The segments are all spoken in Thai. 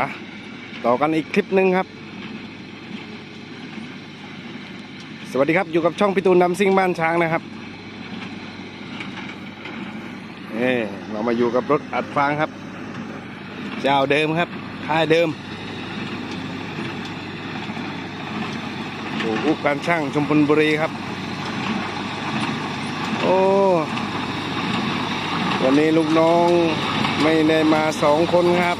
อะต่อกันอีกคลิปหนึ่งครับ สวัสดีครับอยู่กับช่องพิตูนนำซิ่งบ้านช้างนะครับเอเรามาอยู่กับรถอัดฟางครับเจ้าเดิมครับค่ายเดิมโอ้กการช่างชมพลบุรีครับ โอ้วันนี้ลูกน้องไม่ได้มาสองคนครับ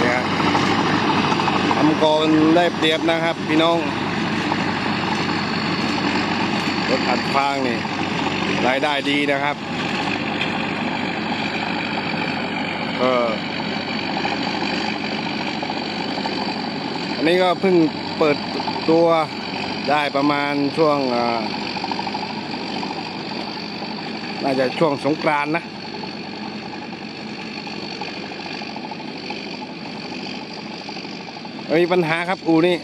เนี่ยทำก่อน ได้เปรียบนะครับ พี่น้องรถอัดฟางนี่รายได้ดีนะครับเอออันนี้ก็เพิ่งเปิดตัวได้ประมาณช่วงน่าจะช่วงสงกรานนะ มีปัญหาครับอูนี่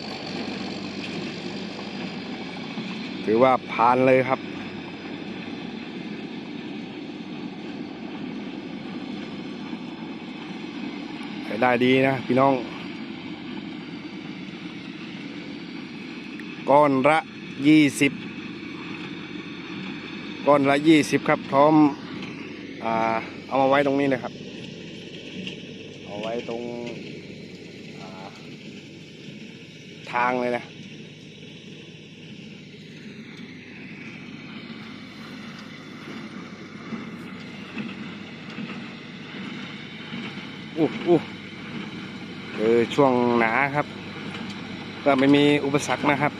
ถือว่าผ่านเลยครับใช้ได้ดีนะพี่น้อง ก้อนละยี่สิบก้อนละยี่สิบครับ พร้อมอ่าเอามาไว้ตรงนี้เลยครับ เอาไว้ตรง ทางเลยนะอู้อู้คือช่วงหนาครับ ก็ไม่มีอุปสรรคนะครับ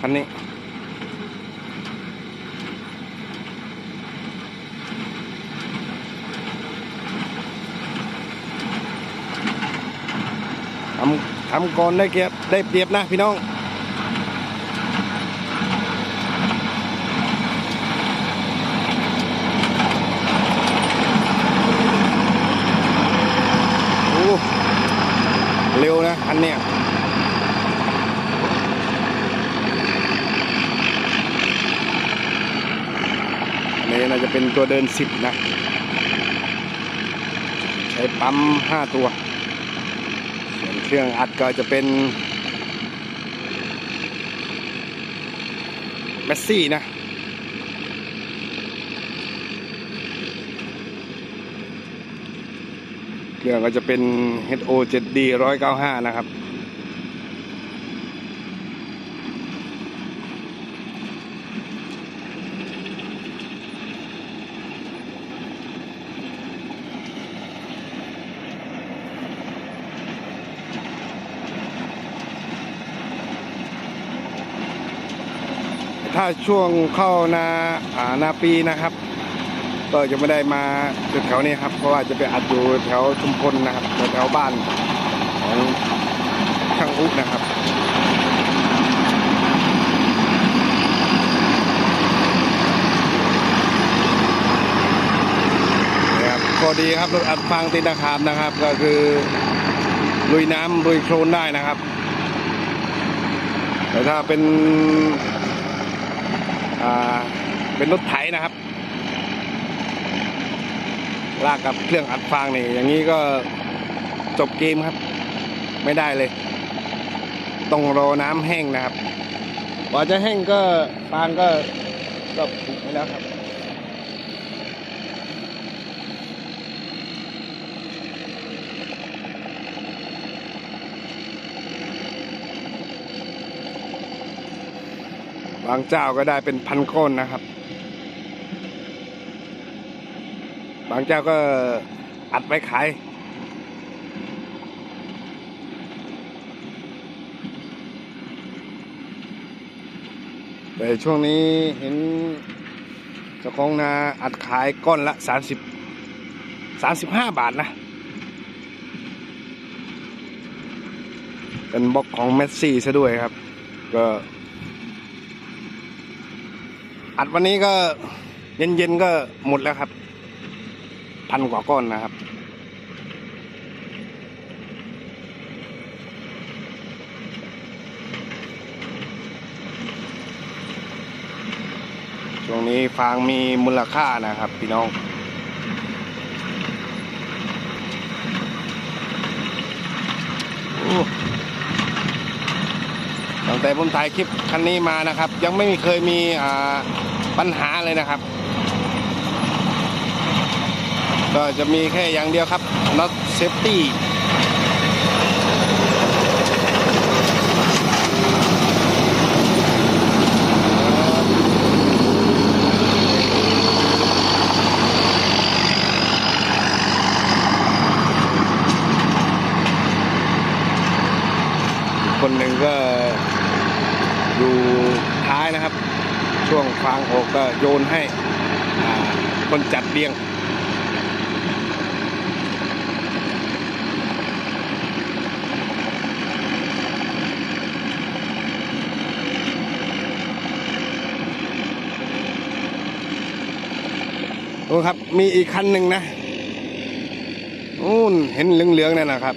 คันนี้ ทำก่อนได้เกียบได้เปรียบนะพี่น้องโอ้เร็วนะอันเนี้ยอันนี้น่าจะเป็นตัวเดินสิบนะ ใช้ปั๊มห้าตัว เครื่องอัดก็จะเป็นแมสซี่นะเครื่องก็จะเป็น HO 7D 195 นะครับ ถ้าช่วงเข้านาอ่านาปีนะครับ ก็จะไม่ได้มาแถวนี้ครับ เพราะว่าจะไปอัดอยู่แถวชุมพลนะครับแถวบ้านของช่างอุ๊นะครับนะครับก็ดีครับรถอัดฟางติดนาคามนะครับ ก็คือลุยน้ำลุยโคลนได้นะครับ แต่ถ้าเป็น เป็นรถไถนะครับ ลากกับเครื่องอัดฟางนี่อย่างนี้ก็จบเกมครับ ไม่ได้เลย ต้องรอน้ำแห้งนะครับกว่าจะแห้งก็ฟางก็ก็ผุไปแล้วครับ บางเจ้าก็ได้เป็นพันก้อนนะครับ บางเจ้าก็อัดไว้ขายแต่ช่วงนี้เห็นเจ้าของนาอัดขายก้อนละสามสิบสามสิบห้าบาทนะ เป็นบล็อกของเมสซี่ซะด้วยครับ ก็ อัดวันนี้ก็เย็นๆก็หมดแล้วครับ พันกว่าก้อนนะครับ ช่วงนี้ฟางมีมูลค่านะครับ พี่น้องโอ้ ตั้งแต่ผมถ่ายคลิปคันนี้มานะครับ ยังไม่มีเคยมีปัญหาเลยนะครับ ก็จะมีแค่อย่างเดียวครับน็อตเซฟตี้หนึ่งก็อยู่ท้ายนะครับ ช่วง ฟางออกก็โยนให้คนจัดเรียงโอ้ครับ มีอีกคันหนึ่งนะนู่นเห็นเหลืองๆนั่นนะครับ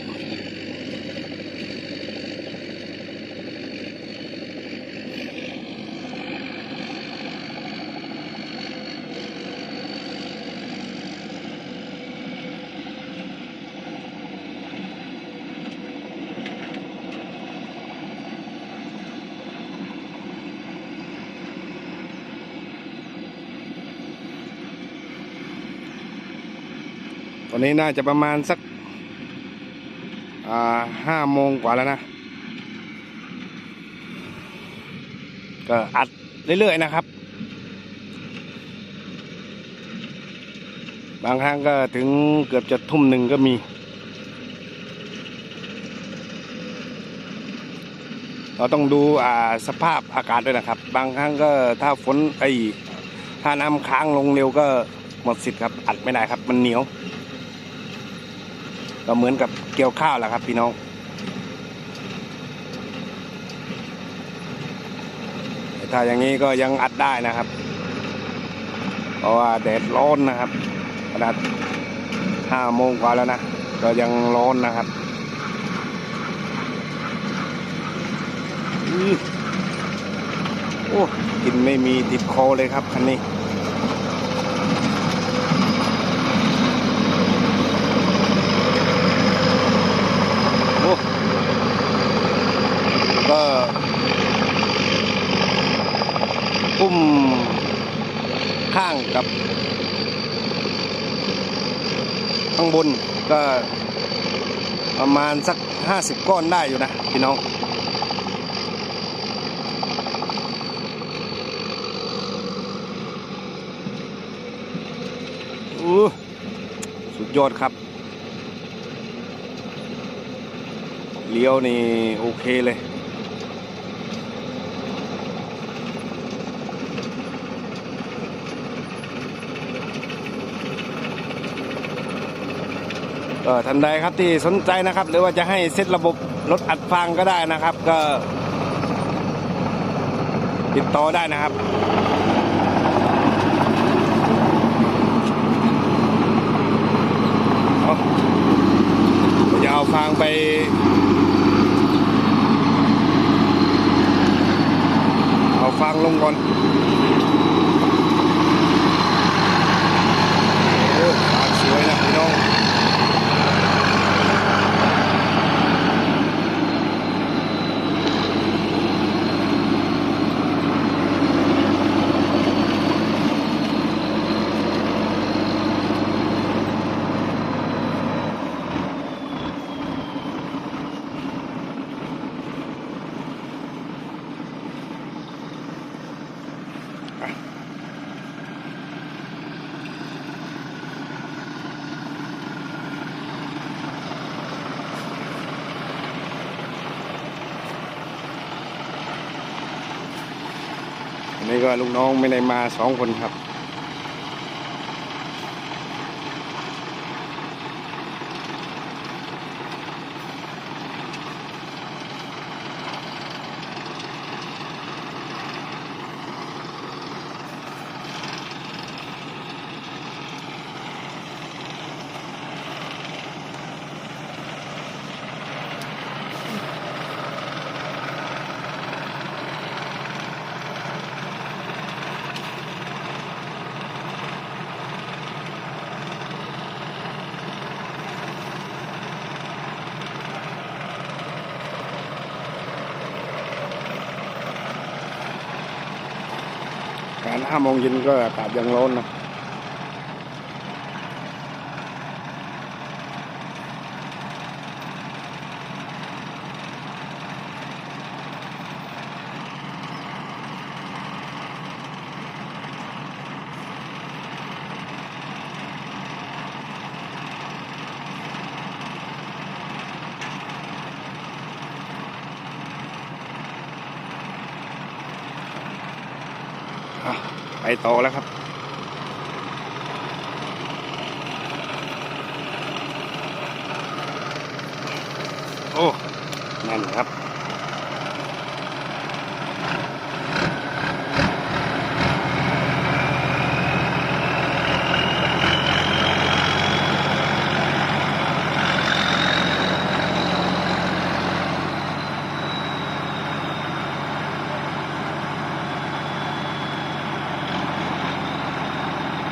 ตอนนี้น่าจะประมาณสักห้าโมงกว่าแล้วนะ ก็อัดเรื่อยๆนะครับ บางครั้งก็ถึงเกือบจะทุ่มหนึ่งก็มี เราต้องดูสภาพอากาศด้วยนะครับ บางครั้งก็ถ้าฝนไอ้ถ้าน้ำค้างลงเร็วก็หมดสิทธิ์ครับ อัดไม่ได้ครับ มันเหนียว ก็เหมือนกับเกี่ยวข้าวแหละครับ พี่น้อง ถ้าอย่างนี้ก็ยังอัดได้นะครับ เพราะว่าแดดร้อนนะครับขนาดห้าโมงกว่าแล้วนะ ก็ยังร้อนนะครับอือโอ้กินไม่มีติดคอเลยครับคันนี้ โอ้ก็อุ้ม ข้างกับ ข้างบนก็ประมาณสักห้าสิบก้อนได้อยู่นะพี่น้องอู้สุดยอดครับ เลี้ยวนี่โอเคเลย ก็ท่านใดครับที่สนใจนะครับ หรือว่าจะให้เซตระบบรถอัดฟางก็ได้นะครับ ก็ ติดต่อได้นะครับเอาเดี๋ยวเอาฟางไปเอาฟางลงก่อนโอ้ฟางสวยนะพี่น้อง อั นนี้ก็ลูกน้องไม่ได้มาสองคนครับ การห้าโมงเย็นก็อากาศยังร้อนนะ ต่อแล้วครับ โอ้ นั่นครับ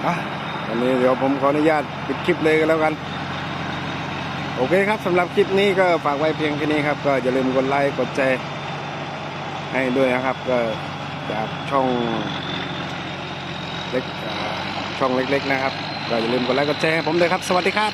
อะวันนี้เดี๋ยวผมขออนุญาตปิดคลิปเลยก็แล้วกัน โอเคครับสำหรับคลิปนี้ก็ฝากไว้เพียงแค่นี้ครับ ก็อย่าลืมกดไลค์กดแชร์ให้ด้วยนะครับ ก็จากช่องเล็กช่องเล็ก ๆ นะครับ ก็อย่าลืมกดไลค์กดแชร์ให้ผมด้วยครับ สวัสดีครับ